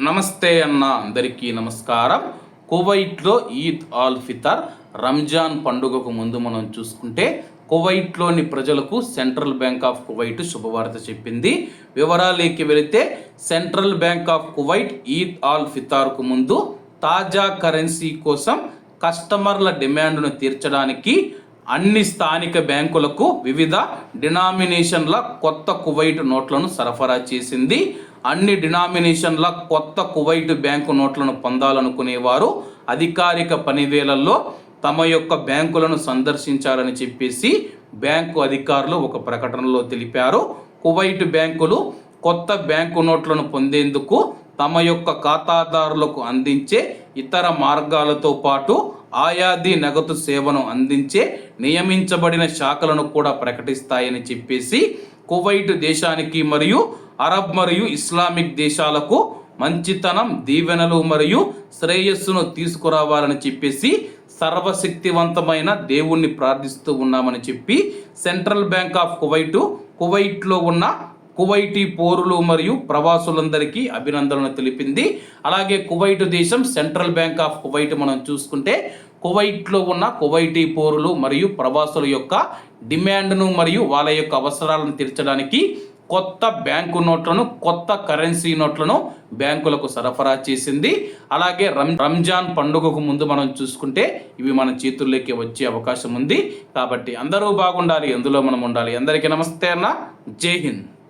నమస్తే అన్న అందరికీ నమస్కారం. కువైట్లో ఈద్ ఆల్ ఫితర్. రంజాన్ పండుగకు ముందు మనం చూసుకుంటే కువైట్లోని ప్రజలకు సెంట్రల్ బ్యాంక్ ఆఫ్ కువైట్ శుభవార్త చెప్పింది. వివరాలేకి వెళితే Central Bank of Kuwait Eid al ఫితార్కు ముందు తాజా కరెన్సీ కోసం కస్టమర్ల డిమాండ్ను తీర్చడానికి అన్ని స్థానిక బ్యాంకులకు వివిధ డినామినేషన్ల కొత్త కువైట్ నోట్లను సరఫరా చేసింది. అన్ని డినామినేషన్ల కొత్త కువైట్ బ్యాంకు నోట్లను పొందాలనుకునేవారు. అధికారిక పనివేళల్లో తమ యొక్క బ్యాంకులను సందర్శించాలని చెప్పేసి బ్యాంకు అధికారులు ఒక ప్రకటనలో తెలిపారు. కువైట్ బ్యాంకులు కొత్త బ్యాంకు నోట్లను పొందేందుకు తమ యొక్క ఖాతాదారులకు అందించే ఇతర మార్గాలతో పాటు ఆయాది నగదు సేవను అందించే నియమించబడిన శాఖలను కూడా ప్రకటిస్తాయని చెప్పేసి కువైట్ దేశానికి మరియు అరబ్ మరియు ఇస్లామిక్ దేశాలకు మంచితనం దీవెనలు మరియు శ్రేయస్సును తీసుకురావాలని చెప్పేసి సర్వశక్తివంతమైన దేవుణ్ణి ప్రార్థిస్తూ ఉన్నామని చెప్పి సెంట్రల్ బ్యాంక్ ఆఫ్ కువైటు కువైట్లో ఉన్న కువైటీ పోరులు మరియు ప్రవాసులందరికీ అభినందనలు తెలిపింది. అలాగే కువైట్ దేశం సెంట్రల్ బ్యాంక్ ఆఫ్ కువైట్ మనం చూసుకుంటే కువైట్లో ఉన్న కువైటీ పోరులు మరియు ప్రవాసుల యొక్క డిమాండ్ను మరియు వాళ్ళ యొక్క అవసరాలను తీర్చడానికి కొత్త బ్యాంకు నోట్లను కొత్త కరెన్సీ నోట్లను బ్యాంకులకు సరఫరా చేసింది. అలాగే రం రంజాన్ పండుగకు ముందు మనం చూసుకుంటే ఇవి మన చేతుల్లోకి వచ్చే అవకాశం ఉంది. కాబట్టి అందరూ బాగుండాలి ఎందులో మనం ఉండాలి. అందరికీ నమస్తే అన్న. జై హింద్.